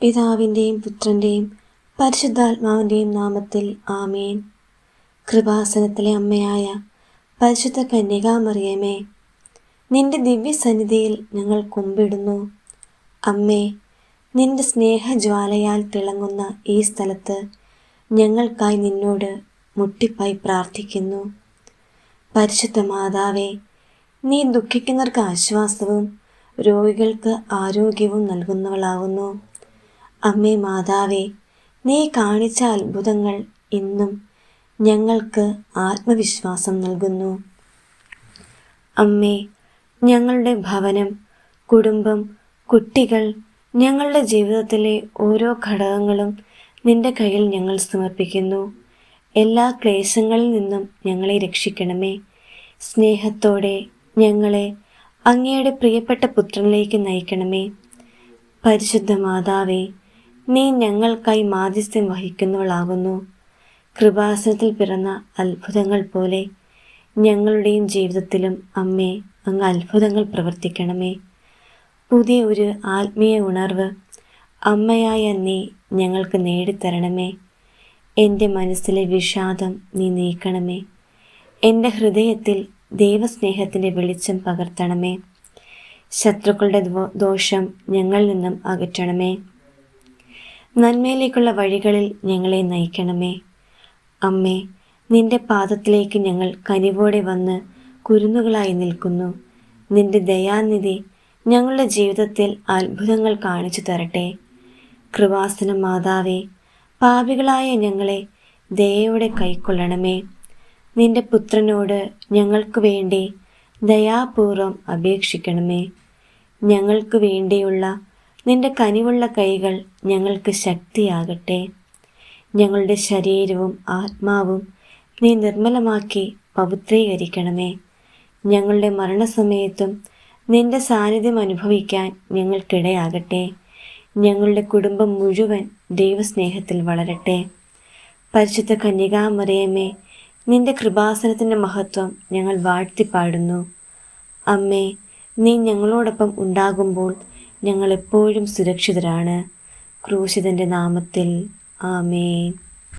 പിതാവിന്റെയും പുത്രന്റെയും പരിശുദ്ധാത്മാവിന്റെയും നാമത്തിൽ ആമേൻ. കൃപാസനത്തിലെ അമ്മയായ പരിശുദ്ധ കന്യകാമറിയമേ നിന്റെ ദിവ്യസന്നിധിയിൽ ഞങ്ങൾ കുമ്പിടുന്നു. അമ്മേ നിന്റെ സ്നേഹജ്വാലയാൽ തിളങ്ങുന്ന ഈ സ്ഥലത്ത് ഞങ്ങൾക്കായി നിന്നോട് മുട്ടിപ്പായി പ്രാർത്ഥിക്കുന്നു. പരിശുദ്ധ മാതാവേ നീ ദുഃഖിക്കുന്നവർക്ക് ആശ്വാസവും രോഗികൾക്ക് ആരോഗ്യവും നൽകുന്നവളാവുന്നു. അമ്മേ മാതാവേ നീ കാണിച്ച അത്ഭുതങ്ങൾ ഇന്നും ഞങ്ങൾക്ക് ആത്മവിശ്വാസം നൽകുന്നു. അമ്മേ ഞങ്ങളുടെ ഭവനം കുടുംബം കുട്ടികൾ ഞങ്ങളുടെ ജീവിതത്തിലെ ഓരോ ഘടകങ്ങളും നിന്റെ കയ്യിൽ ഞങ്ങൾ സമർപ്പിക്കുന്നു. എല്ലാ ക്ലേശങ്ങളിൽ നിന്നും ഞങ്ങളെ രക്ഷിക്കണമേ. സ്നേഹത്തോടെ ഞങ്ങളെ അങ്ങയുടെ പ്രിയപ്പെട്ട പുത്രനിലേക്ക് നയിക്കണമേ. പരിശുദ്ധ മാതാവേ നീ ഞങ്ങൾക്കായി മാധ്യസ്ഥ്യം വഹിക്കുന്നവളാകുന്നു. കൃപാസനത്തിൽ പിറന്ന അത്ഭുതങ്ങൾ പോലെ ഞങ്ങളുടെയും ജീവിതത്തിലും അമ്മേ അങ്ങ് അത്ഭുതങ്ങൾ പ്രവർത്തിക്കണമേ. പുതിയ ഒരു ആത്മീയ ഉണർവ് അമ്മയായ നീ ഞങ്ങൾക്ക് നേടിത്തരണമേ. എന്റെ മനസ്സിലെ വിഷാദം നീ നീക്കണമേ. എന്റെ ഹൃദയത്തിൽ ദൈവസ്നേഹത്തിന്റെ വെളിച്ചം പകർത്തണമേ. ശത്രുക്കളുടെ ദോഷം ഞങ്ങളിൽ നിന്നും അകറ്റണമേ. നന്മയിലേക്കുള്ള വഴികളിൽ ഞങ്ങളെ നയിക്കണമേ. അമ്മേ നിന്റെ പാദത്തിലേക്ക് ഞങ്ങൾ കനിവോടെ വന്ന് കുരുന്നുകളായി നിൽക്കുന്നു. നിന്റെ ദയാനിധി ഞങ്ങളുടെ ജീവിതത്തിൽ അത്ഭുതങ്ങൾ കാണിച്ചു തരട്ടെ. കൃപാസന മാതാവേ പാപികളായ ഞങ്ങളെ ദയയോടെ കൈക്കൊള്ളണമേ. നിന്റെ പുത്രനോട് ഞങ്ങൾക്ക് വേണ്ടി ദയാപൂർവം അപേക്ഷിക്കണമേ. ഞങ്ങൾക്ക് വേണ്ടിയുള്ള നിന്റെ കനിവുള്ള കൈകൾ ഞങ്ങൾക്ക് ശക്തിയാകട്ടെ. ഞങ്ങളുടെ ശരീരവും ആത്മാവും നീ നിർമ്മലമാക്കി പവിത്രീകരിക്കണമേ. ഞങ്ങളുടെ മരണസമയത്തും നിന്റെ സാന്നിധ്യം അനുഭവിക്കാൻ ഞങ്ങൾക്കിടയാകട്ടെ. ഞങ്ങളുടെ കുടുംബം മുഴുവൻ ദൈവസ്നേഹത്തിൽ വളരട്ടെ. പരിശുദ്ധ കന്യകാമറിയമേ നിന്റെ കൃപാസനത്തിന്റെ മഹത്വം ഞങ്ങൾ വാഴ്ത്തിപ്പാടുന്നു. അമ്മേ നീ ഞങ്ങളോടൊപ്പം ഉണ്ടാകുമ്പോൾ ഞങ്ങൾ എപ്പോഴും സുരക്ഷിതരാണ്. ക്രൂശിതന്റെ നാമത്തിൽ. ആമേൻ.